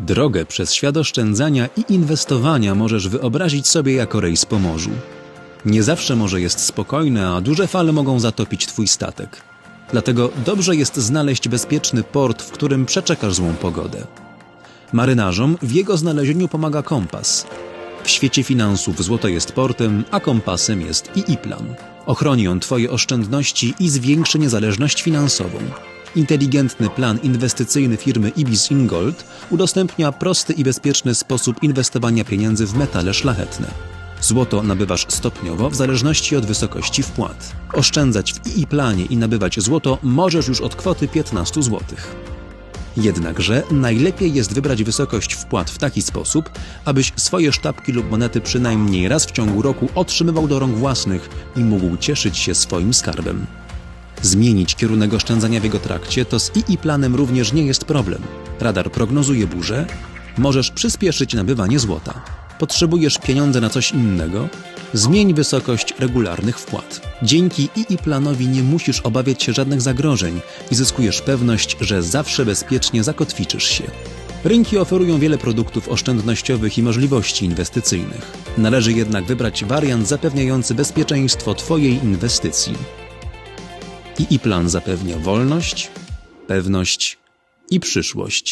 Drogę przez świat oszczędzania i inwestowania możesz wyobrazić sobie jako rejs po morzu. Nie zawsze morze jest spokojne, a duże fale mogą zatopić twój statek. Dlatego dobrze jest znaleźć bezpieczny port, w którym przeczekasz złą pogodę. Marynarzom w jego znalezieniu pomaga kompas. W świecie finansów złoto jest portem, a kompasem jest II-plan. Ochroni on Twoje oszczędności i zwiększy niezależność finansową. Inteligentny plan inwestycyjny firmy Ibis Ingold udostępnia prosty i bezpieczny sposób inwestowania pieniędzy w metale szlachetne. Złoto nabywasz stopniowo w zależności od wysokości wpłat. Oszczędzać w II-planie i nabywać złoto możesz już od kwoty 15 złotych. Jednakże najlepiej jest wybrać wysokość wpłat w taki sposób, abyś swoje sztabki lub monety przynajmniej raz w ciągu roku otrzymywał do rąk własnych i mógł cieszyć się swoim skarbem. Zmienić kierunek oszczędzania w jego trakcie to z II planem również nie jest problem. Radar prognozuje burzę, możesz przyspieszyć nabywanie złota. Potrzebujesz pieniądze na coś innego? Zmień wysokość regularnych wpłat. Dzięki II planowi nie musisz obawiać się żadnych zagrożeń i zyskujesz pewność, że zawsze bezpiecznie zakotwiczysz się. Rynki oferują wiele produktów oszczędnościowych i możliwości inwestycyjnych. Należy jednak wybrać wariant zapewniający bezpieczeństwo Twojej inwestycji. II plan zapewnia wolność, pewność i przyszłość.